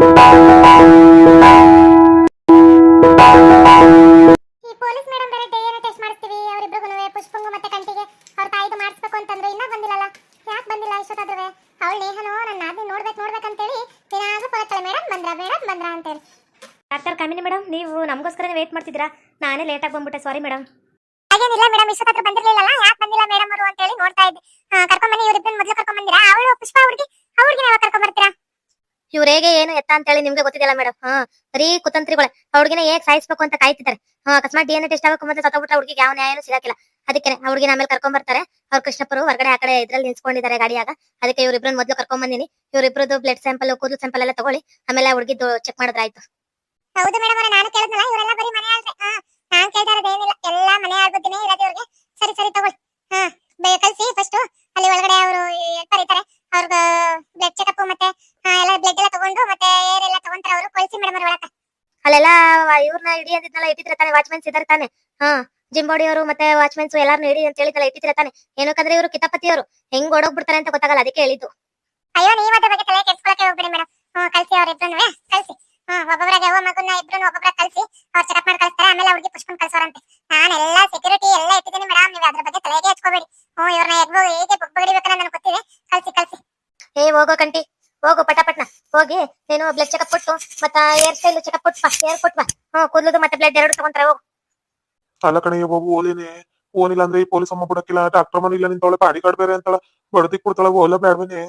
ಬಂದ್ರ ಬಂದ್ರ ನಾನೇ ಲೇಟಾಗಿ ಬಂದ್ಬಿಟ್ಟೆ ಸಾರಿ ಮೇಡಮ್ ಹಾಗೇನಿಲ್ಲ ಮೇಡಮ್ ಇಷ್ಟೊತ್ತಾದ್ರೂ ಬಂದಿರಲಿಲ್ಲ ಯಾಕೆ ಬಂದಿಲ್ಲ ಮೇಡಮ್ ಅವರು ಅಂತೇಳಿ ನೋಡ್ತಾ ಇದ್ದೆ. ಕರ್ಕೊಂಬನ್ನಿ ಇವ್ರಿಬ್ಬರನ್ನ ಮೊದಲು ಕರ್ಕೊಂಬಂದಿರಾ ಅವಳು ಪುಷ್ಪ ಹುಡುಗಿ ಅವ್ರಿಗೆ ಯಾವಾಗ ಕರ್ಕೊಂಬರ್ತೀರಾ ಇವ್ರು ಹೇಗೆ ಏನು ಎತ್ತ ಅಂತ ಹೇಳಿ ನಿಮ್ಗೆ ಗೊತ್ತಿದೆಯಲ್ಲ ಮೇಡಮ್ ಹಾ, ಬರೀ ಕುತಂತ್ರಿಗಳೇ. ಹುಡುಗಿನ ಹೇಗ್ ಸಾಯಿಸ್ಬೇಕು ಅಂತ ಕಾಯ್ತಿದ್ದಾರೆ. ಹಾ, ಅಕಸ್ಮಾತ್ ಎನ್ ಟೆಸ್ಟ್ ಆಗಬೇಕು ಮತ್ತೆ ಸತ್ತೋಗ್ಬಿಟ್ರೆ ಹುಡುಗಿಗೆ ಯಾವ ನ್ಯಾಯನೂ ಸಿಗಕ್ಕಿಲ್ಲ. ಅದಕ್ಕೆ ಹುಡುಗಿನ ಆಮೇಲೆ ಕರ್ಕೊಂಡ್ ಬರ್ತಾರೆ ಅವ್ರ ಕೃಷ್ಣಪ್ಪರು ಹೊರಗಡೆ ಆ ಕಡೆ ಇದ್ರಲ್ಲಿ ನಿಲ್ಸ್ಕೊಂಡಿದ್ದಾರೆ ಗಾಡಿಯಾಗ. ಅದಕ್ಕೆ ಇವ್ರಿಬ್ರನ್ನ ಮೊದಲು ಕರ್ಕೊಂಡ್ ಬಂದಿನಿ ಇವ್ರಿಬ್ರದ್ದು ಬ್ಲಡ್ ಸ್ಯಾಂಪಲ್ ಕೂದಲು ಸ್ಯಾಂಪಲ್ ಎಲ್ಲ ತಗೊಳ್ಳಿ. ಆಮೇಲೆ ಹುಡುಗಿದ್ದು ಚೆಕ್ ಮಾಡಿದ್ರೆ ಆಯ್ತು. ಹೌದು ಮೇಡಮ್ ನಾನು ಕೇಳಿದ್ನಲ್ಲ, ಇವರೆಲ್ಲ ಬರೀ ಮನೆ ಆಳ್ರೆ ಹಾ, ನಾನು ಕೇಳ್ತಾ ಎಲ್ಲ ಮನೆ ಇವ್ರಿಗೆ. ಸರಿ ಸರಿ, ತಗೊಳ್ಳಿ. ಹಾ ಕಲ್ಸಿ ಫಸ್ಟ್ ಅಲ್ಲಿ ಒಳಗಡೆ ಅವರು ಇವ್ರನ್ನ ಇಡಿ ಅಂತಿದ್ನಲ್ಲ ಇಟ್ಟಿದ್ರೆ ತಾನೆ ವಾಚ್ಮೆನ್ಸ್ ಇದ್ದಾರೆ ತಾನೆ. ಹಾ ಜಿಂಬೋಡಿ ಅವರು ಮತ್ತೆ ವಾಚ್ಮೆನ್ಸ್ ಎಲ್ಲಾರು ಇಡಿ ಅಂತ ಹೇಳಿದ್ನಲ್ಲ ಇಟ್ಟಿದ್ರೆ ತಾನೆ. ಏನಕ್ಕಂದ್ರೆ ಇವರು ಕಿತಾಪತಿಯವರು. ಹೆಂಗ್ ಓಡೋಗ್ಬಿಡ್ತಾರೆ ಅಂತ ಗೊತ್ತಾಗಲ್ಲ ಅದಕ್ಕೆ ಹೇಳಿದ್ದು. ಅಯ್ಯೋ ನೀವು ಅದ್ರ ಬಗ್ಗೆ ತಲೆ ಕೆಡ್ಸ್ಕೊಳಕ್ಕೆ ಹೋಗ್ಬಿಡಿ ಮೇಡಮ್ ಹ್ಮ್ ಕಳ್ಸಿ ಅವ್ರ ಇಬ್ರು ಕಳ್ಸಿ. ಹ್ಮ್ ಒಬ್ಬೊಬ್ಬರಾಗ ಯಾವ ಮಗುನ ಇಬ್ರು ಒಬ್ಬೊಬ್ಬರ ಕಳ್ಸಿ ಅವ್ರ ಚೆಕಪ್ ಮಾಡಿ ಕಳಿಸ್ತಾರೆ ಆಮೇಲೆ ಅವ್ರಿಗೆ ಪುಷ್ಪನ್ ಕಳ್ಸೋರಂತೆ. ನಾನೆಲ್ಲ ಸೆಕ್ಯೂರಿಟಿ ಎಲ್ಲ ಇಟ್ಟಿದ್ದೀನಿ ಮೇಡಮ್ ನೀವು ಅದ್ರ ಬಗ್ಗೆ ತಲೆಗೆ ಹಚ್ಕೋಬೇಡಿ ಹ್ಮ್ ಇವ್ರನ್ನ ಎಗ್ಬು ಹೇಗೆ ಬಗ್ಬಡಿಬೇಕನ್ನ ನನಗೆ ಗೊತ್ತಿದೆ. ಕಳ್ಸಿ ಕಲ್ಸಿ ಏ ಹೋಗೋ ಕಂಟಿ ಹೋಗು ಪಟಾಪಟ್ನ. ಹೋಗಿ ನೀನು ಬ್ಲಡ್ ಚೆಕಪ್ ಕೊಟ್ಟು ಮತ್ತ ಏರ್ ಸ್ಟೈಲ್ ಚೆಕಪ್ ಕೊಟ್ಟು ಏರ್ ಕೊಟ್ಟು ಬಾ ಹ್ಮ್ ಕೂದಲದು ಮತ್ತೆ ಬ್ಲಡ್ ಎರಡು ತಗೊಂತಾರೆ ಹೋಗು. ಅಲ್ಲ ಕಣಯ್ಯ ಬಾಬು ಓಲೇನೆ ಓನಿಲ್ಲ ಅಂದ್ರೆ ಈ ಪೊಲೀಸ್ ಅಮ್ಮ ಬಿಡಕ್ಕಿಲ್ಲ ಡಾಕ್ಟರ್ ಮನೆ ಇಲ್ಲ ನಿಂತವಳೆ ಪಾಡಿ ಕಾರ್ಡ್ ಬೇರೆ ಅಂತಳ. ಬಡದಿ ಕೊಡ್ತಾಳ ಓಲ ಬೇಡವೇನೆ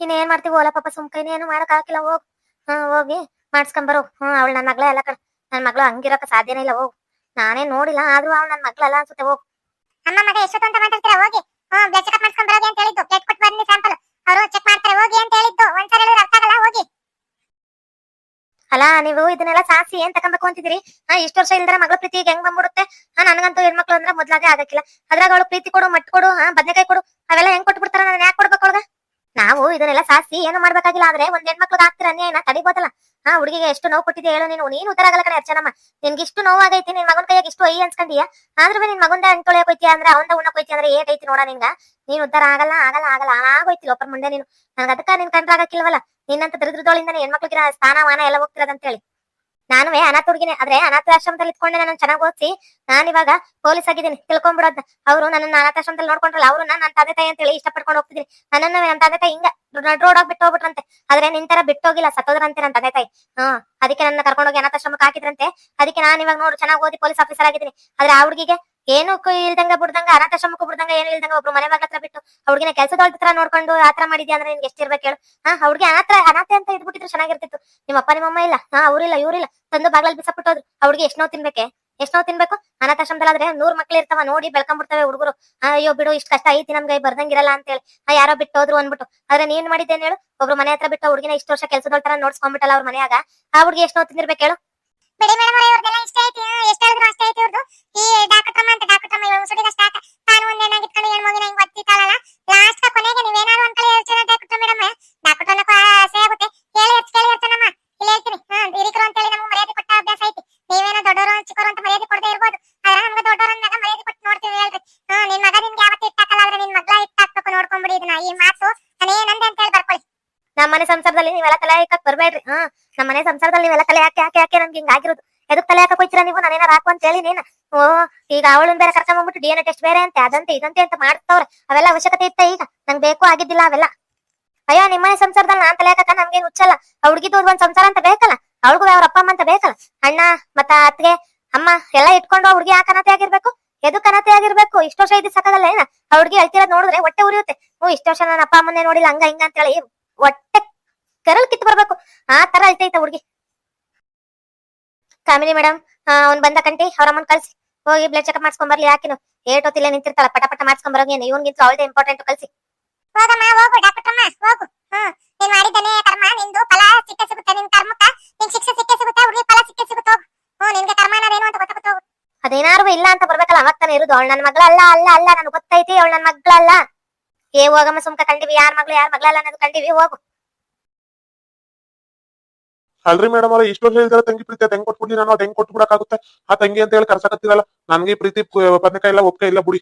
ಇನ್ನ ಏನ್ ಮಾಡ್ತೀವಿ ಓಲ ಪಾಪ ಸುಮ್ಕ ಏನು ಮಾಡಕ್ ಆಗಿಲ್ಲ ಹೋಗ್. ಹ್ಮ್ ಹೋಗಿ ಮಾಡ್ಸ್ಕೊಂಬರು ಹ್ಮ್ ಅವಳು ನನ್ನ ಮಗಳೇ ಅಲ್ಲ ಕಣ. ನನ್ ಮಗಳು ಹಂಗಿರಕ ಸಾಧ್ಯನೇ ಇಲ್ಲ ಹೋಗು. ನಾನೇ ನೋಡಿಲ್ಲ ಆದ್ರೂ ಅವಳು ನನ್ನ ಮಗಳಲ್ಲ ಅನ್ಸುತ್ತೆ ಹೋಗು. ಅಮ್ಮ ಮಗ ಎಷ್ಟೊತ್ತು ಅಂತ ಮಾತಾಡ್ತೀರಾ ಹೋಗಿ. ಹ್ಮ್ ಬ್ಲಡ್ ಚೆಕ್ ಮಾಡ್ಸ್ಕೊಂಡ್ ಬರೋಗಿ ಅಂತ ಹೇಳಿದ್ದು. ಬ್ಲಡ್ ಕೊಟ್ಟು ಬನ್ನಿ ಸ್ಯಾಂಪಲ್ ಅವರು ಚೆಕ್ ಮಾಡ್ತಾರೆ ಹೋಗಿ ಅಂತ ಹೇಳಿದ್ದು. ಒಂದ್ಸಲ ಹೇಳಿದ್ರೆ ಅರ್ಥ ಆಗಲ್ಲ ಹೋಗಿ. ಅಲ್ಲ ನೀವು ಇದನ್ನೆಲ್ಲ ಸಾಸಿ ಏನ್ ತಕೊಂಬೇಕು ಅಂತಿದ್ರಿ ಹಾ, ಇಷ್ಟ ವರ್ಷ ಇಲ್ದ್ರ ಮಗಳ ಪ್ರೀತಿ ಹೆಂಗ್ ಬಂದ್ಬಿಡುತ್ತೆ? ಹಾ, ನನಗಂತೂ ಹೆಣ್ಮಕ್ಳು ಅಂದ್ರೆ ಮೊದ್ಲಾಗೆ ಆಗಕ್ಕಿಲ್ಲ. ಅದ್ರಾಗ ಅವಳು ಪ್ರೀತಿ ಕೊಡು, ಮಟ್ ಕೊಡು, ಹಾ, ಬದ್ನೆಕಾಯಿ ಕೊಡು, ಅವೆಲ್ಲ ಹೆಂಗ್ ಕೊಟ್ಬಿಡ್ತಾರ? ನಾನು ಯಾಕೆ ಕೊಡ್ಬೇಕು ಅವಳಗ? ನಾವು ಇದನ್ನೆಲ್ಲ ಸಾಸಿ ಏನು ಮಾಡ್ಬೇಕಾಗಿಲ್ಲ, ಆದ್ರೆ ಒಂದ್ ಹೆಣ್ಮಕ್ಳು ಆಗ್ತಿರ ಅನ್ಯಾಯನ ತಡಿಬೋದಲ್ಲ. ಹಾ, ಹುಡುಗಿಗೆ ಎಷ್ಟು ನೋವು ಕೊಟ್ಟಿದೆ ಹೇಳು ನೀನು? ನೀನು ಉತ್ತರ ಆಗಲ್ಲ ಕಣೆ ಅರ್ಚನಮ್ಮ. ನಿನ್ಗೆ ಇಷ್ಟು ನೋವಾಗೈತಿ, ನಿನ್ ಮಗನ ಕೈಯಾಗ ಇಷ್ಟು ಐ ಅನ್ಸ್ಕೊಂಡಿಯ ಆದ್ರೂ ನಿನ್ ಮಗಂದ ಅನ್ಕೊಳಕ್ ಹೋಯ್ತಿಯ ಅಂದ್ರೆ, ಅವಂದ ಉಣ್ಣಕ್ ಹೋಯ್ತಿ ಅಂದ್ರೆ ಏಟೈತಿ ನೋಡ ನಿಂಗ ನೀನ್ ಉತ್ತರ ಆಗಲ್ಲ ಆಗಲ್ಲ ಆಗಲ್ಲ ಆಗೋಯ್ತಿ ಒಪ್ಪರ್ ಮುಂದೆ ನೀನು. ನನಗ ಅದಕ್ಕ ನಿನ್ ಕಂಡ್ರಾಗಕ್ಕಿಲ್ವಲ್ಲ? ನಿನ್ನಂತ ದರಿದ್ರದೋಳಿಂದ ಹೆಣ್ಮಕ್ಳಿಗೆ ಸ್ಥಾನ ಮಾನ ಎಲ್ಲ ಹೋಗ್ತಿರೋದಂತ ಹೇಳಿ ನಾನುವೇ ಅನಾಥ ಹುಡುಗಿನೇ ಆದ್ರೆ ಅನಾಥಾಶ್ರಮದಲ್ಲಿ ಇಟ್ಕೊಂಡೆ ನಾನು ಚೆನ್ನಾಗಿ ಓದಿಸಿ, ನಾನು ಇವಾಗ ಪೊಲೀಸ್ ಆಗಿದ್ದೀನಿ. ತಿಳ್ಕೊಂಡ್ಬಿಡೋದ್ ಅವರು ನನ್ನ ಅನಾಥಾಶ್ರಮದಲ್ಲಿ ನೋಡ್ಕೊಂಡ್ರಲ್ಲ, ಅವರು ನನ್ನ ತಂದೆ ತಾಯಿ ಅಂತ ಅಂತೇಳಿ ಇಷ್ಟಪಡ್ಕೊಂಡು ಹೋಗ್ತಿದ್ದೀನಿ. ನನ್ನನ್ನು ನನ್ನ ತಂದೆ ತಾಯಿ ಹಿಂಗ ನಡ್ ರೋಡ್ ಬಿಟ್ಟು ಹೋಗ್ಬಿಟ್ರಂತೆ. ಆದ್ರೆ ನಿನ್ ತರ ಬಿಟ್ಟೋಗಿಲ್ಲ, ಸತ್ತೋದ್ರಂತೆ ನನ್ನ ತಂದೆ ತಾಯಿ. ಹ್ಮ್, ಅದಕ್ಕೆ ನನ್ನ ಕರ್ಕೊಂಡೋಗಿ ಅನಾಥಾಶ್ರಮಕ್ಕೆ ಹಾಕಿದ್ರಂತೆ. ಅದಕ್ಕೆ ನಾನು ಇವಾಗ ನೋಡು, ಚೆನ್ನಾಗಿ ಓದಿ ಪೊಲೀಸ್ ಆಫೀಸರ್ ಆಗಿದ್ದೀನಿ. ಆದ್ರೆ ಆ ಹುಡುಗಿಗೆ ಏನು ಇಲ್ದಂಗ ಬಿಡ್ದಂಗ ಅನಾಥಾಶ್ರಮಕ್ಕೂ ಬಿಡ್ದಂಗ ಏನು ಇಲ್ದಂಗ ಒಬ್ರು ಮನೆ ಬಾಗ್ಲ ಬಿಟ್ಟು ಹುಡುಗಿನ ಕೆಲಸದೊಳ ಹತ್ರ ನೋಡ್ಕೊಂಡು ಆತರ ಮಾಡಿದ್ಯಾ ಅಂದ್ರೆ ನಿನ್ಗೆ ಎಷ್ಟಿರ್ಬೇಕು ಹೇಳು ಹಾ ಹುಡುಗಿ ಅನಾಥ ಅನಾಥೆ ಅಂತ ಇದ್ಬಿಟ್ಟಿದ್ರು ಚೆನ್ನಾಗಿರ್ತಿತ್ತು. ನಿಮ್ಮ ಅಪ್ಪ ನಿಮ್ಮಮ್ಮ ಇಲ್ಲ. ಹಾ, ಅವ್ರಿಲ್ಲ, ಇವ್ರಿಲ್ಲ. ತಂದು ಬಾಗ್ಲಲ್ಲಿ ಬಿಸಾಕ್ಬಿಟ್ಟೋದ್ರು. ಅವ್ರಿಗೆ ಎಷ್ಟ್ ನೋವು ತಿನ್ಬೇಕೆ? ಎಷ್ಟ್ ನೋವು ತಿನ್ಬೇಕು? ಅನಾಥಾಶ್ರಮದಲ್ಲಾದ್ರೆ ನೂರ್ ಮಕ್ಳು ಇರ್ತಾವ, ನೋಡಿ ಬೆಳ್ಕೊಂಡ್ಬಿಡ್ತವೆ ಹುಡುಗರು. ಅಯ್ಯೋ ಬಿಡು, ಇಷ್ಟ ಕಷ್ಟ ಐತಿ ನಮ್ಗೆ ಬರ್ದಂಗಿರಲ್ಲ ಅಂತ ಹೇಳಿ ಯಾರೋ ಬಿಟ್ಟು ಹೋದ್ರು ಅನ್ಬಿಟ್ಟು ಆದ್ರೆ ನೀನ್ ಮಾಡಿದ್ದೇನ್ ಹೇಳು? ಒಬ್ರು ಮನೆ ಹತ್ರ ಬಿಟ್ಟು ಹುಡುಗಿನ ಇಷ್ಟು ವರ್ಷ ಕೆಲಸದೊಳ ತರ ನೋಡ್ಸ್ಕೊಂಡ್ಬಿಟ್ಟಲ್ಲ ಅವ್ರ ಮನೆಯಾಗ. ಆ ಹುಡುಗಿ ಎಷ್ಟ್ ನೋವು ತಿಂದಿರ್ಬೇಕು ಹೇಳು ಬಿಡಿ ಮೇಡಮ್ ಇವ್ರದೆಲ್ಲ ಇಷ್ಟ ಐತಿ ಎಷ್ಟು ಹೇಳಿದ್ರು ಅಷ್ಟೇ ಐತಿ ಇವ್ರದ್ದು ಈ ಡಾಕ್ಟರ್ ಅಂತ ಡಾಕ್ಟರ್ ಇವಾಗ ಸುಡಿದ ಸ್ಟಾಕ್ ತಾನು ಒಂದ್ ಏನಾಗಿತ್ಕೊಂಡು ಏನ್ ಮಗಿನ ಹಿಂಗ್ ಒತ್ತಿತ್ತಾಳಲ್ಲ ಲಾಸ್ಟ್ ಕೊನೆಗೆ ನೀವೇನಾದ್ರು ಒಂದ್ ಕಡೆ ಹೇಳ್ತೀರ ಡಾಕ್ಟರ್ ಮೇಡಮ್. ಅನ್ನೋ ಆಸೆ ಆಗುತ್ತೆ. ಹೇಳಿ ಹೆಚ್ಚು, ಕೇಳಿ ಹೆಚ್ಚನಮ್ಮ ಇಲ್ಲಿ ಹೇಳ್ತೀನಿ. ಹಾ, ಹಿರಿಕರು ಅಂತೇಳಿ ನಮ್ಗೆ ಮರ್ಯಾದೆ ಕೊಟ್ಟ ಅಭ್ಯಾಸ ಐತಿ. ನೀವೇನೋ ದೊಡ್ಡವರು ಚಿಕ್ಕವರು ಅಂತ ಮರ್ಯಾದೆ ಕೊಡದೆ ಇರ್ಬೋದು. ಆದ್ರೆ ನಮ್ಗೆ ದೊಡ್ಡವರು ಅಂದಾಗ ಮರ್ಯಾದೆ ಕೊಟ್ಟು ನೋಡ್ತೀವಿ ಹೇಳ್ರಿ. ಹಾ, ನಿನ್ ಮಗ ನಿನ್ಗೆ ಯಾವತ್ತೂ ಇಟ್ಟಾಕಲ್ಲ, ಆದ್ರೆ ನಿನ್ ಮಗ್ಳ ಇಟ್ಟಾಕ್ಬೇಕು ನೋಡ್ಕೊಂಬಿಡಿ ಇದನ್ನ. ಈ ಮಾತು ನಾನೇನಂದೆ ಅಂತ ಹೇಳಿ ಬರ್ಕೊಳ್ಳಿ. ನಮ್ಮ ಮನೆ ಸಂಸಾರದಲ್ಲಿ ನೀವೆಲ್ಲ ತಲೆ ಬರ್ಬೇಡ್ರಿ ಹಾ ನಮ್ಮ ಮನೆ ಸಂಸಾರದಲ್ಲಿ ನೀವೆಲ್ಲ ತಲೆ ಯಾಕೆ ಯಾಕೆ ಯಾಕೆ ನಮ್ಗೆ ಹಿಂಗ್ ಆಗಿರೋದು ಎದಕ್ ತಲೆ ಹಾಕಕ್ ಕೊಯ್ತೀರಾ ನೀವು? ನಾನೇನಾರ ಹಾಕು ಅಂತ ಹೇಳಿ ನೀನ್. ಓ, ಈಗ ಅವಳನ್ ಬೇರೆ ಕರ್ಕೊಂಡ್ ಬಂದ್ಬಿಟ್ಟು ಡಿ ಎನ್ ಟೆಸ್ಟ್ ಬೇರೆ ಅಂತೆ, ಅದಂತೆ, ಇದಂತೆ ಅಂತ ಮಾಡ್ತವ್ರೆ. ಅವೆಲ್ಲ ಅವಶ್ಯಕತೆ ಇತ್ತ ಈಗ? ನಂಗೆ ಬೇಕು ಆಗಿದ್ದಿಲ್ಲ ಅವೆಲ್ಲ. ಅಯ್ಯೋ ನಿಮ್ಮನೆ ಸಂಸಾರದಲ್ಲಿ ನಾನ್ ತಲೆ ಹಾಕಕ್ಕ ನಮ್ಗೆ ಹುಚ್ಚಲ್ಲ. ಹುಡುಗಿದ್ದು ಒಂದ್ ಸಂಸಾರ ಅಂತ ಬೇಕಲ್ಲ? ಅವ್ಳಿಗೂ ಅವ್ರ ಅಪ್ಪ ಅಮ್ಮ ಅಂತ ಬೇಕಲ್ಲ? ಅಣ್ಣ ಮತ್ತ ಅತ್ಗೆ ಅಮ್ಮ ಎಲ್ಲ ಇಟ್ಕೊಂಡು ಹುಡುಗಿ ಯಾಕೆ ಅನಾಥೆ ಆಗಿರ್ಬೇಕು? ಎದಕ್ ಅನಾಥೆ ಆಗಿರ್ಬೇಕು? ಇಷ್ಟ ವರ್ಷ ಇದ್ದು ಸಾಕಾಗಲ್ಲ ಏನ? ಹುಡುಗಿ ಹೇಳ್ತಿರೋದ್ ನೋಡಿದ್ರೆ ಹೊಟ್ಟೆ ಉರಿಯುತ್ತೆ. ಹ್ಞೂ ಇಷ್ಟ ವರ್ಷ ನನ್ನ ಅಪ್ಪ ಅಮ್ಮನೇ ನೋಡಿಲ್ಲ, ಹಂಗ ಹಿಂಗ ಅಂತ ಹೇಳಿ ಹೊಟ್ಟೆ ಕರಲ್ ಕಿತ್ತು ಬರ್ಬೇಕು. ಆ ತರ ಅಳ್ತೈತ ಹುಡ್ಗಿ. ಕಾಮಿನಿ ಮೇಡಮ್ ಅವ್ನ್ ಬಂದ ಕಂಟಿ ಅವ್ರ ಅಮ್ಮನ್ ಕಳ್ಸಿ. ಹೋಗಿ ಬ್ಲಡ್ ಚೆಕ್ ಮಾಡ್ಸ್ಕೊಂಡ್ ಬರ್ಲಿ ಯಾಕಿನು ಹೊತ್ತಿಲ್ಲ ನಿಂತಿರ್ತಾಳ ಪಟ ಪಟ ಮಾಡ್ಸ್ಕೊಂಡ್ ಬರೋಗೇನು ಇವನ್ಗಿಂತ ಅವಳದೇ ಇಂಪಾರ್ಟೆಂಟ್ ಕಳ್ಸಿ. ಹೋಗಮ್ಮ ಹೋಗು ಡಾಕ್ಟರ್ ಹೋಗು. ಹ್ಮ್ ನೀನ್ ಮಾಡಿದ್ದನೇ ಕರ್ಮ ನಿಂದು ಫಲ ಸಿಕ್ಕೇ ಸಿಗುತ್ತೆ ನಿನ್ ಕರ್ಮಕ್ಕ. ನಿನ್ ಶಿಕ್ಷೆ ಸಿಕ್ಕೇ ಸಿಗುತ್ತೆ ಹುಡುಗಿ ಫಲ ಸಿಕ್ಕೇ ಸಿಗುತ್ತೆ ಹೋಗು. ಹ್ಮ್ ನಿನ್ಗೆ ಕರ್ಮ ಅನ್ನೋದೇನು ಅಂತ ಗೊತ್ತಾಗುತ್ತೆ ಹೋಗು. ಅದೇನಾರು ಇಲ್ಲ ಅಂತ ಬರ್ಬೇಕಲ್ಲ ಅವಾಗ ತಾನೇ ಇರುದು. ಅವಳು ನನ್ನ ಮಗಳಲ್ಲ ಅಲ್ಲ ಅಲ್ಲ ನನ್ಗೆ ಗೊತ್ತೈತಿ ಅವಳು ನನ್ನ ಮಗಳಲ್ಲ ಏ ಹೋಗಮ್ಮ ಸುಮ್ಕ ಕಂಡಿವಿ ಯಾರ ಮಗಳು ಯಾರ ಮಗಳಲ್ಲ ಅನ್ನೋದು ಕಂಡಿವಿ ಹೋಗು. ಅಲ್ರಿ ಮೇಡಮ್ ಅವ್ರ, ಇಷ್ಟು ವರ್ಷ ಹೇಳಿದಾರೆ ತಂಗಿ ಪ್ರೀತಿ ಹೆಂಗ್ ಕೊಟ್ಬಿಡ್ಲಿ ನಾನು? ಅದ್ ಹೆಂಗ್ ಕೊಟ್ಬಿಡಕ್ಕಾಗುತ್ತೆ? ಆ ತಂಗಿ ಅಂತ ಹೇಳಿ ಕರ್ಸಕತ್ತಿರಲ್ಲ, ನನ್ಗೆ ಪ್ರೀತಿ ಬದನೆಕಾಯಿ ಇಲ್ಲ ಒಪ್ಕ ಇಲ್ಲ, ಬುಡಿ.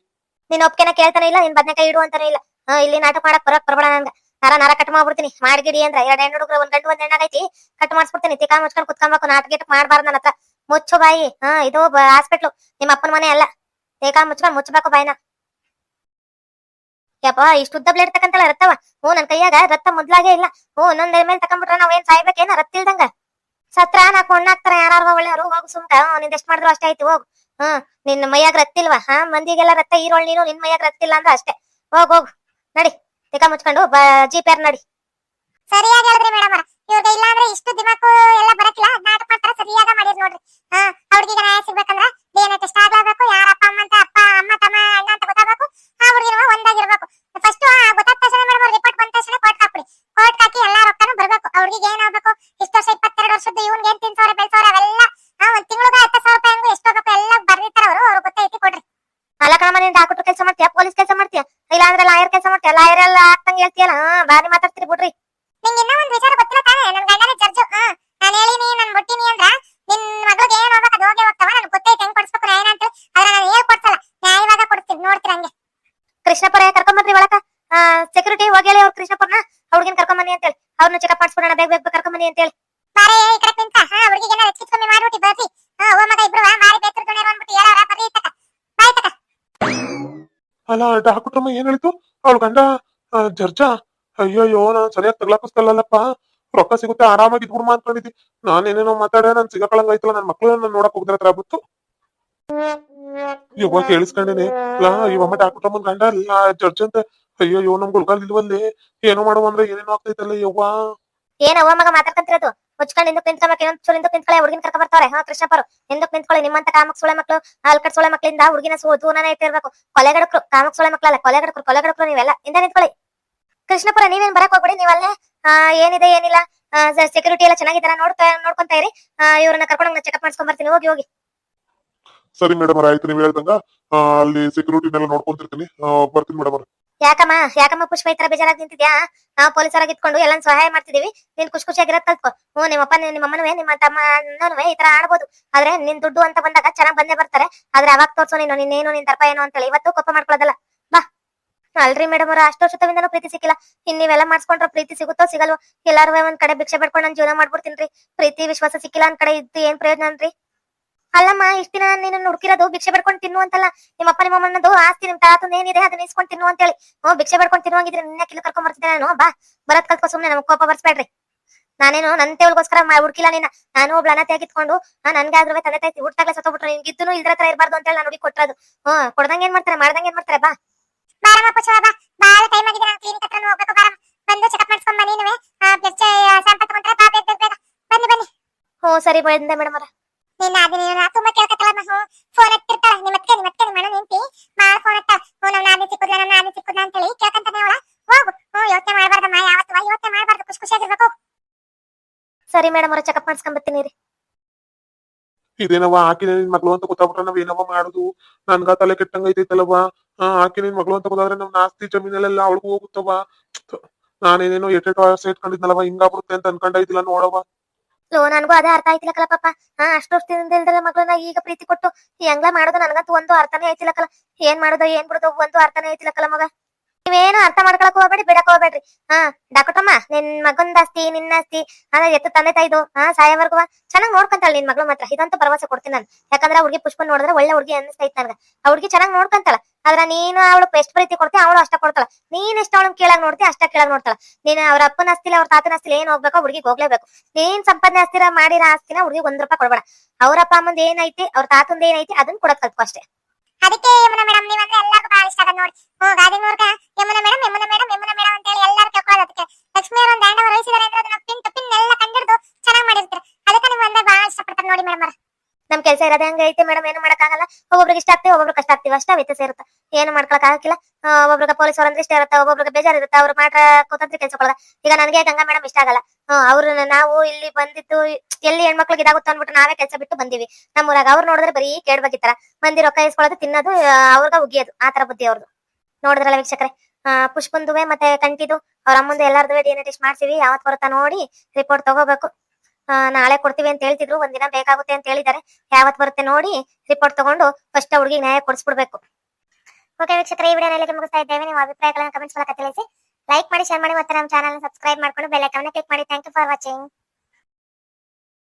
ನೀನ್ ಒಪ್ಕೆನ ಕೇಳ್ತಾನೆ ಇಲ್ಲ, ನಿನ್ ಬದನೆಕಾಯಿ ಇಡು ಅಂತಾನೆ ಇಲ್ಲ. ಇಲ್ಲಿ ನಾಟಕ ಮಾಡಕ್ ಬರಕ್ ಬರಬೇಡ ನಂಗ. ನರ ನರ ಕಟ್ ಮಾಡ್ಬಿಡ್ತೀನಿ. ಮಾಡ್ಗಿಡಿ ಅಂದ್ರ ಎರಡ್ ಹೆಣ್ಣು ಹುಡುಗ್ರು, ಒಂದ್ ಗಂಟು ಒಂದ್ ಹೆಣ್ಣಾಗೈತಿ. ಕಟ್ ಮಾಡ್ಸ್ಬಿಡ್ತೀನಿ. ತಿಕಾ ಮುಚ್ಕೊಂಡ್ ಕುತ್ಕೊಂಬೇಕು. ನಾಟಕ ಗಿಟಕ್ ಮಾಡ್ಬಾರ್ದು ನನ್ನ ಹತ್ರ. ಮುಚ್ಚು ಬಾಯಿ. ಹಾ, ಇದು ಹಾಸ್ಪಿಟ್ಲು ನಿಮ್ಮ ಅಪ್ಪನ ಮನೆ ಅಲ್ಲ. ತಿಕಾ ಮುಚ್ಕೊಂಡ್ ಮುಚ್ಚಬೇಕು ಬಾಯಿನ. ಯಪ್ಪ, ಇಷ್ಟು ಉದ್ದ ಬ್ಲೇಡ್ ತಕಂತಲ್ಲ ರತ್ತವ? ಹ್ಞೂ, ನನ್ ಕೈಯಾಗ ರತ್ತ ಮೊದ್ಲಾಗೆ ಇಲ್ಲ. ಹ್ಞೂ, ಇನ್ನೊಂದ್ ಮೇಲೆ ತಕೊಂಡ್ಬಿಟ್ರೆ ನಾವ್ ಏನ್ ಸಾಯ್ಬೇಕೇನ ರತ್ತ ಇಲ್ದಂಗ? ಸತ್ರ ನಾಕ್ ಮಣ್ಣಾಕ್ತಾರ ಯಾರು ಒಳ್ಳೆಯವರು ಹೋಗು ಸುಮ್ಕ. ನಿಂದ ಎಷ್ಟ್ ಮಾಡಿದ್ರು ಅಷ್ಟೇ ಆಯ್ತು, ಹೋಗು. ಹ್ಮ್ ನಿನ್ ಮೈಯಾಗ ರತ್ತಿಲ್ವಾ ಹಾ, ಮಂದಿಗೆಲ್ಲ ರತ್ತ ಈರೋಳ್ ನೀನು ನಿನ್ ಮೈಯಾಗ ರತ್ತಿಲ್ಲ ಅಂದ್ರೆ ಅಷ್ಟೇ. ಹೋಗ್, ಹೋಗು. ನಡಿ, ತಿಕ ಮುಚ್ಕೊಂಡು, ಬ ಜೀಪೇರ್ ನಡಿ. ಸರಿಯಾಗಿ ಹೇಳಿದ್ರಿ ಮೇಡಮ್ ಇವ್ರಿಗೆ ಇಲ್ಲ ಅಂದ್ರೆ ಇಷ್ಟು ದಿಮಾಕು ಎಲ್ಲ ಬರಕಿಲ್ಲ. ನಾಟಕ ಮಾಡ್ತಾರ ಸರಿಯಾಗ ಮಾಡಿರ್ ನೋಡ್ರಿ. ಹಾ ಅವ್ರಿಗೆ ನ್ಯಾಯ ಸಿಗ್ಬೇಕಂದ್ರ ಡಿಎನ್ಎ ಟೆಸ್ಟ್ ಯಾರ ಅಪ್ಪ ಅಮ್ಮ ಅಂತ ಅಪ್ಪ, ಅಮ್ಮ, ತಮ್ಮ, ಅಣ್ಣ ಅಂತ ಗೊತ್ತಾಗಬೇಕು. ಹೋಗಿ ಹೇಳಿ ಅವ್ರು ಅಂತ ಅಂತೇಳಿ. ಅವ್ರನ್ನ ಚೆಕಪ್ ಮಾಡಿಸ್ಬಿಡೋಣ ಬೇಗ ಬೇಗ ಕರ್ಕೊಂಬನ್ನಿ ಅಂತೇಳಿ. ಬಾರೆ ಈ ಕಡೆ ನಿಂತ ಹಾ ಹುಡುಗಿಗೆ ಏನಾರ ಹೆಚ್ಚು ಕಮ್ಮಿ ಮಾಡ್ಬಿಟ್ಟು ಬರ್ರಿ. ಹಾ ಓ ಮಗ ಇಬ್ರು ಮಾರಿ ಬೇತ್ರ ತುಣೇರು ಅಂದ್ಬಿಟ್ಟು ಹೇಳೋರ ಬರ್ರಿ ತಕ ಬಾಯ್ ತಕ ಅಲ್ಲ ಡಾಕ್ಟ್ರಮ್ಮ ಏನ್ ಹೇಳಿತು ಅವಳ ಗಂಡ ಜರ್ಜಾ. ಅಯ್ಯಯ್ಯೋ ನಾನ್ ಸರಿಯಾಗಿ ತಗ್ಲಾಕಿಸ್ತಲ್ಲಪ್ಪ ರೊಕ್ಕ ಸಿಗುತ್ತೆ ಆರಾಮಾಗಿ ಇದ್ಬಿಡ್ಮ ಅನ್ಕೊಂಡಿದ್ದಿ. ನಾನ್ ಏನೇನೋ ಮಾತಾಡ ನನ್ ಸಿಗಕಳಂಗ ಐತಲ್ಲ ನನ್ನ ಮಕ್ಳು ನನ್ ನೋಡಕ್ ಹೋಗ್ದ್ರ ಹತ್ರ ಬಿತ್ತು ಇವಾಗ ಕೇಳಿಸ್ಕೊಂಡೇನೆ ಲಾ ಇವಮ್ಮ ಡಾಕ್ಟ್ರಮ್ಮನ್ ಗಂಡ ಅಲ್ಲ ಅಂತ. ಅಯ್ಯಯ್ಯೋ ನಮ್ ಗುಲ್ಗಾಲ್ ಇಲ್ವಲ್ಲಿ. ಏನೋ ಮಾಡುವ ಅಂದ್ರೆ ಏನೇನೋ ಆಗ್ತೈತಲ್ಲ, ಯವ್ವ. ಏನ ಅವ್ವ ಮಗ ಮಾತಾಡ್ಕಂತಿರೋದು ಮುಚ್ಕೊಂಡು ಹಿಂದಕ್ ನಿಂತ್ಕೊಬೇಕು ಇನ್ನೊಂದ್ ಚೂರು ಹಿಂದಕ್ ನಿಂತ್ಕೊಳ್ಳಿ ಹುಡುಗಿನ ಕರ್ಕೊಂಡ್ ಬರ್ತಾರೆ ಹಾ ಕೃಷ್ಣಪರು ಹಿಂದಕ್ ನಿಂತ್ಕೊಳ್ಳಿ. ನಿಮ್ಮಂತ ಕಾಮಕ್ ಸೊಳೆ ಮಕ್ಳು ಅಲ್ಕಡ್ ಸೊಳೆ ಮಕ್ಳಿಂದ ಹುಡುಗಿನ ದೂರನೇ ಇಟ್ಟಿರ್ಬೇಕು. ಕೊಲೆಗಡಕ್ರು ಕಾಮಕ್ ಸೊಳೆ ಮಕ್ಳಲ್ಲ ಕೊಲೆಗಡಕ್ರು ಕೊಲೆಗಡಕ್ರು ನೀವೆಲ್ಲ, ಹಿಂದೆ ನಿಂತ್ಕೊಳ್ಳಿ. ಕೃಷ್ಣಪುರ ನೀವೇನ್ ಬರಕ್ ಹೋಗ್ಬಿಡಿ, ನೀವಲ್ಲೇ ಏನಿದೆ, ಏನಿಲ್ಲ. ಸೆಕ್ಯೂರಿಟಿ ಎಲ್ಲ ಚೆನ್ನಾಗಿದ್ದಾರ ನೋಡ್ತಾ, ನೋಡ್ಕೊಂತ ಇರಿ. ಇವ್ರನ್ನ ಕರ್ಕೊಂಡು ಚೆಕಪ್ ಮಾಡ್ಸ್ಕೊಂಡ್ ಬರ್ತೀನಿ. ಹೋಗಿ ಹೋಗಿ. ಸರಿ ಮೇಡಮ್ ಆಯ್ತು, ನೀವ್ ಹೇಳ್ದಂಗ ಅಲ್ಲಿ ಸೆಕ್ಯೂರಿಟಿನೆಲ್ಲ ನೋಡ್ಕೊಂತಿರ್ತೀನಿ. ಬರ್ತೀನಿ ಮೇಡಮ್ ಯಾಕಮ್ಮ ಯಾಕಮ್ಮ ಪುಷ್ಪ ಈ ತರ ಬೇಜಾರಾಗಿ ನಿಂತಿದ್ಯಾ? ನಾವು ಪೊಲೀಸರಾಗಿ ಇಟ್ಕೊಂಡು ಎಲ್ಲ ಸಹಾಯ ಮಾಡ್ತಿದೀವಿ. ನೀನ್ ಖುಷಿ ಖುಷಿಯಾಗಿರತ್ ಕಲ್ತ್ಕೊ. ಹ್ಞೂ ನಿಮ್ಮಪ್ಪ ನಿಮ್ಮಮ್ಮನವೇ ನಿಮ್ಮ ತಮ್ಮ ಅಣ್ಣನವೇ ಈ ತರ ಆಡ್ಬೋದು. ಆದ್ರೆ ನಿನ್ ದುಡ್ಡು ಅಂತ ಬಂದಾಗ ಚೆನ್ನಾಗ್ ಬಂದೇ ಬರ್ತಾರೆ. ಆದ್ರೆ ಅವಾಗ ತೋರ್ಸೋ ನೀನು ನಿನ್ನೇನು ನಿನ್ ತರ್ಪ ಏನು ಅಂತೇಳಿ ಇವತ್ತು ಕೋಪ ಮಾಡ್ಕೊಳ್ಳೋದಲ್ಲ. ಬಾ. ಅಲ್ರಿ ಮೇಡಮ್ ಅವ್ರ, ಅಷ್ಟು ಪ್ರೀತಿ ಸಿಕ್ಕಿಲ್ಲ. ಇನ್ ನೀವೆಲ್ಲ ಮಾಡ್ಸ್ಕೊಂಡ್ರ ಪ್ರೀತಿ ಸಿಗುತ್ತೋ, ಸಿಗಲ್ವೋ? ಎಲ್ಲಾರು ಒಂದ್ ಕಡೆ ಭಿಕ್ಷೆ ಬಿಡ್ಕೊಂಡು ನಾನು ಜೀವನ ಮಾಡ್ಬಿಡ್ತೀನಿ ಪ್ರೀತಿ, ವಿಶ್ವಾಸ ಸಿಕ್ಕಿಲ್ಲ ಒಂದ್ ಕಡೆ ಇದ್ದು ಏನ್ ಪ್ರಯೋಜನ ಅನ್ರಿ ಅಲ್ಲಮ್ಮ ಇಷ್ಟ ದಿನ ನೀನು ಹುಡುಕಿರೋದು ಭಿಕ್ಷೆ ಬಡ್ಕೊಂಡು ತಿನ್ನು ಅಂತಲ್ಲ. ನಿಮ್ಮಪ್ಪ ನಿಮ್ಮ ಅಮ್ಮನದು ಆಸ್ತಿ ನಿಮ್ ತಾತಂದು ಏನಿದೆ ಅದನ್ನ ಇಸ್ಕೊಂಡು ತಿನ್ನು ಅಂತೇಳಿ. ಹ್ಞೂ ಭಿಕ್ಷೆ ಬಡ್ಕೊಂಡು ತಿನ್ನುವಂಗಿದ್ರೆ ನಿನ್ನ ಕಿಲ್ಲ ಕರ್ಕೊಂಡ್ ಬರ್ತಿದ್ದೆ ನಾನು. ಬಾ ಬರತ್ ಕಲ್ತ್ಕೊ ಸುಮ್ಮನೆ ನಮ್ಗೆ ಕೋಪ ಬರ್ಸ್ಬೇಡ್ರಿ. ನಾನೇನು ನನ್ ತೇವಲ್ಗೋಸ್ಕರ ಹುಡುಕಿಲ್ಲ ನಿನ್ನ ನಾನು ಒಬ್ಳ ಅನಾಥೆ ಆಗಿತ್ಕೊಂಡು ಆ ನನ್ಗೆ ಆದ್ರೂ ತಂದೆ ತಾಯಿ ಹುಟ್ಟಾಗ್ಲೇ ಸತ್ತೋಗ್ಬಿಟ್ರು. ನಿನ್ಗಿದ್ದು ಇಲ್ದ್ರ ತರ ಹತ್ರ ಇರಬಾರ್ದು ಅಂತೇಳಿ ನಾನು ಹುಡುಗಿ ಕೊಟ್ಟರದು ಹ್ಮ್ ಕೊಡ್ದಂಗೆ ಏನ್ ಮಾಡ್ತಾರೆ? ಮಾಡ್ದಂಗೆ ಏನ್ ಮಾಡ್ತಾರೆ? ಬಾ. ಬಾರಮ್ಮ ಪುಷ್ಪ ಬಾ ಬಾಳ ಟೈಮ್ ಆಗಿದೆ ನಾನು ಕ್ಲಿನಿಕ್ ಹತ್ರ ಹೋಗ್ಬೇಕು ಬಾರಮ್ಮ. ಬಂದು ಚೆಕಪ್ ಮಾಡ್ಸ್ಕೊಂಡ್ ಬನ್ನಿ ನೀವೇ. ಬ್ಲಡ್ ಸ್ಯಾಂಪಲ್ ತಗೊಂಡ್ರೆ ಬಾ ಬೇಗ ಬೇಗ ಬೇಗ. ಬನ್ನಿ ಬನ್ನಿ. ಹ್ಞೂ ಸರಿ ಬಂದೆ ಮೇಡಮ್ ಅವ್ರ. ನಿನ್ನ ಅದನ್ನ ನೀನು ತುಂಬಾ ಕೇಳ್ಕತ್ತಲ್ಲ ಮಹು. ಫೋನ್ ಹತ್ತಿರ್ತಾಳ ನಿಮ್ಮ ಅತ್ತೆ ನಿಮ್ಮ ಅತ್ತೆ ನಿಮ್ಮ ಅಣ್ಣ ನಿಂತಿ. ಮಾಡ ಫೋನ್ ಹತ್ತ ಹ್ಞೂ, ನಮ್ಮ ನಾದಿ ಸಿಕ್ಕುದ್ಲ ನಮ್ಮ ನಾದಿ ಸಿಕ್ಕುದ್ಲ ಅಂತೇಳಿ ಕೇಳ್ಕಂತಾನೆ ಅವಳ. ಹೋಗು. ಹ್ಞೂ, ಯೋಚನೆ ಮಾಡ್ಬಾರ್ದಮ್ಮ ಯಾವತ್ತು ಯೋಚನೆ ಮಾಡ್ಬಾರ್ದು. ಖುಷಿ ಖುಷಿಯಾಗಿರ್ಬೇಕು ಸರಿ ಮೇಡಮ್ ಅವ್ರ ಚೆಕಪ್ ಮಾಡ್ಸ್ಕೊಂಡ್ ಬರ್ತೀನಿ ರೀ ಇದೇನವ ಆಕಿ ನಿನ್ ಮಗಳು ಅಂತ ಗೊತ್ತಾಗ್ಬಿಟ್ರೆ ನಾವ್ ಏನವ ಮಾಡುದು? ನನ್ಗ ತಲೆ ಕೆಟ್ಟಂಗ ಐತೈತಲ್ಲವ ಹಾ ಆಕಿ ನಿನ್ ಮಗಳು ಅಂತ ಗೊತ್ತಾದ್ರೆ ನಮ್ ಆಸ್ತಿ ಜಮೀನಲ್ಲೆಲ್ಲ ಅವಳಿಗೂ ಹೋಗುತ್ತವ ನಾನೇನೇನೋ ಎಟ್ಟೆಟು ಆಸೆ ಇಟ್ಕೊಂಡಿದ್ನಲ್ವ ಹಿಂಗಾಗ್ಬಿಡುತ್ತೆ ಅಂತ ಅನ್ಕೊಂಡೈತಿಲ್ಲ ನೋಡವ ಲೋ, ನನ್ಗೂ ಅದೇ ಅರ್ಥ ಆಯ್ತಿಲ್ಲ ಪಾಪ. ಹಾ, ಅಷ್ಟು ಇಲ್ದಿರ ಮಗಳನ್ನ ಈಗ ಪ್ರೀತಿ ಕೊಟ್ಟು ಹೆಂಗ್ಲ ಮಾಡೋದು ನನಗಂತೂ ಒಂದು ಅರ್ಥನೇ ಆಯ್ತಿಲ್ಲ ಕಲ ಏನ್ ಮಾಡೋದು, ಏನ್ ಬಿಡೋದು, ಒಂದು ಅರ್ಥನೇ ಆಯ್ತಿಲ್ಲ ಕಲ ಮಗ. ನೀವೇನು ಅರ್ಥ ಮಾಡ್ಕೊಳಕ್ ಹೋಗ್ಬೇಡಿ, ಬಿಡಕ್ ಹೋಗ್ಬೇಡ್ರಿ. ಹಾ, ಡಾಕ್ಟರ್ಮ್ಮ, ನಿನ್ ಮಗಂದ ಆಸ್ತಿ, ನಿನ್ನ ಆಸ್ತಿ ಅಂದ್ರೆ ಎತ್ತು ತಂದೆ ತಾಯ್ದು, ಹಾ ಸಾಯವರ್ಗುವ ಚೆನ್ನಾಗ್ ನೋಡ್ಕೊಂತಾಳ ನಿನ್ ಮಗಳು ಮಾತ್ರ. ಇದಂತೂ ಭರವಸೆ ಕೊಡ್ತೀನಿ ನಾನು. ಯಾಕಂದ್ರೆ ಹುಡುಗಿ ಪುಷ್ಪ ನೋಡಿದ್ರೆ ಒಳ್ಳೆ ಹುಡುಗಿ ಅನಿಸ್ತೈತ್ ನನ್ಗ. ಆ ಹುಡುಗಿ ಚೆನ್ನಾಗ್ ನೋಡ್ಕೊಂತಾಳ. ಆದ್ರ ನೀನು ಅವಳು ಎಷ್ಟು ಪ್ರೀತಿ ಕೊಡ್ತಿ ಅವಳು ಅಷ್ಟ ಕೊಡ್ತಾಳ. ನೀನ್ ಎಷ್ಟು ಅವಳು ಕೀಳಾಗ್ ನೋಡ್ತಿ ಅಷ್ಟ ಕೀಳಾಗ್ ನೋಡ್ತಾಳ. ನೀನ್ ಅವ್ರ ಅಪ್ಪನ ಆಸ್ತಿಲಿ, ಅವ್ರ ತಾತನ ಆಸ್ತಿಲಿ ಏನ್ ಹೋಗ್ಬೇಕು ಹುಡುಗಿಗೆ ಹೋಗ್ಲೇಬೇಕು. ನೀನ್ ಸಂಪಾದನೆ ಆಸ್ತಿರ ಮಾಡಿರೋ ಆಸ್ತಿನ ಹುಡುಗಿ ಒಂದ್ ರೂಪಾಯಿ ಕೊಡ್ಬೇಡ. ಅವ್ರ ಅಪ್ಪ ಅಮ್ಮಂದ್ ಏನೈತಿ, ಅವ್ರ ತಾತಂದ ಏನೈತಿ ಅದನ್ನ ಕೊಡಕ್ ಕಲ್ತ್ಕೋ ಅಷ್ಟೇ. ಅದಕ್ಕೆ ಮೇಡಮ್ ನೀವಂದ್ರೆ ಎಲ್ಲರಿಗೂ ಬಹಳ ಇಷ್ಟ ನೋಡಿ ಹ್ಞೂ ನೋಡ್ಕ ನಮ್ ಕೆಲಸ ಇರೋದೇ ಹಂಗ ಐತೆ ಮೇಡಮ್ ಏನು ಮಾಡಕ್ಕಾಗಲ್ಲ. ಒಬ್ಬೊಬ್ರಿಗೆ ಇಷ್ಟ ಆಗ್ತೀವಿ ಒಬ್ಬೊಬ್ರು ಕಷ್ಟ ಆಗ್ತೀವಿ, ಅಷ್ಟೇ ವ್ಯತ್ಯಾಸ ಇರುತ್ತೆ ಏನು ಮಾಡ್ಕೊಳಕ್ ಆಗಿಲ್ಲ ಒಬ್ಬೊಬ್ರಿಗೆ ಪೊಲೀಸ್ ಅವ್ರಂದ್ರೆ ಇಷ್ಟ ಇರುತ್ತೆ, ಒಬ್ಬೊಬ್ರಿಗೆ ಬೇಜಾರ್ ಇರುತ್ತೆ ಅವ್ರು ಮಾಡ್ರ ಕುತಂತ್ರಿ ಕೆಲಸ ಕೊಡಲ್ಲ ಈಗ ನನಗೆ ಗಂಗಾ ಮೇಡಮ್ ಇಷ್ಟ ಆಗಲ್ಲ? ಅವ್ರ ನಾವು ಇಲ್ಲಿ ಬಂದಿದ್ದು, ಎಲ್ಲಿ ಹೆಣ್ಮಕ್ಳಿಗೆ ಇದಾಗುತ್ತೆ ಅಂದ್ಬಿಟ್ಟು ನಾವೇ ಕೆಲಸ ಬಿಟ್ಟು ಬಂದಿವಿ. ನಮ್ಮೂರಾಗ ಅವ್ರು ನೋಡಿದ್ರೆ ಬರೀ ಕೇಳ್ಬೇಕಿತ್ತಾರ ಮಂದಿ ರೊಕ್ಕ ಇಸ್ಕೊಳ್ಳೋದು ತಿನ್ನೋದು ಅವ್ರಿಗೆ ಉಗಿಯೋದು, ಆ ತರ ಬುದ್ಧಿ ಅವ್ರದ್ದು ನೋಡಿದ್ರಲ್ಲ ವೀಕ್ಷಕರೇ? ಪುಷ್ಪಂದುವೆ ಮತ್ತೆ ಕಂಟಿದು, ಅವ್ರ ಅಮ್ಮಂದು ಎಲ್ಲಾರ್ದು ಡಿ ಎನ್ ಟೆಸ್ಟ್ ಮಾಡ್ತೀವಿ ಯಾವತ್ ಬರುತ್ತಾ ನೋಡಿ ರಿಪೋರ್ಟ್ ತಗೋಬೇಕು. ನಾಳೆ ಕೊಡ್ತೀವಿ ಅಂತ ಹೇಳ್ತಿದ್ರು ಒಂದಿನ ಬೇಕಾಗುತ್ತೆ ಅಂತ ಹೇಳಿದ್ದಾರೆ. ಯಾವತ್ ಬರುತ್ತೆ ನೋಡಿ ರಿಪೋರ್ಟ್ ತಗೊಂಡು ಫಸ್ಟ್ ಹುಡುಗಿ ನ್ಯಾಯ ಕೊಡಿಸ್ಬಿಡ್ಬೇಕು. ಓಕೆ ವೀಕ್ಷಕರ, ಈ ವಿಡಿಯೋ ಮುಗಿಸ್ತಾ ಇದ್ದೇವೆ. ನಿಮ್ಮ ಅಭಿಪ್ರಾಯಗಳನ್ನ ಕಮೆಂಟ್ಸ್ ಮೂಲಕ ತಿಳಿಸಿ. ಲೈಕ್ ಮಾಡಿ ಶೇರ್ ಮಾಡಿ ಮತ್ತೆ ನಮ್ಮ ಚಾನಲ್ ಸಬ್ಸ್ಕ್ರೈಬ್ ಮಾಡ್ಕೊಂಡು ಬೆಲ್ ಐಕಾನ್ ಕ್ಲಿಕ್ ಮಾಡಿ. Thank you for watching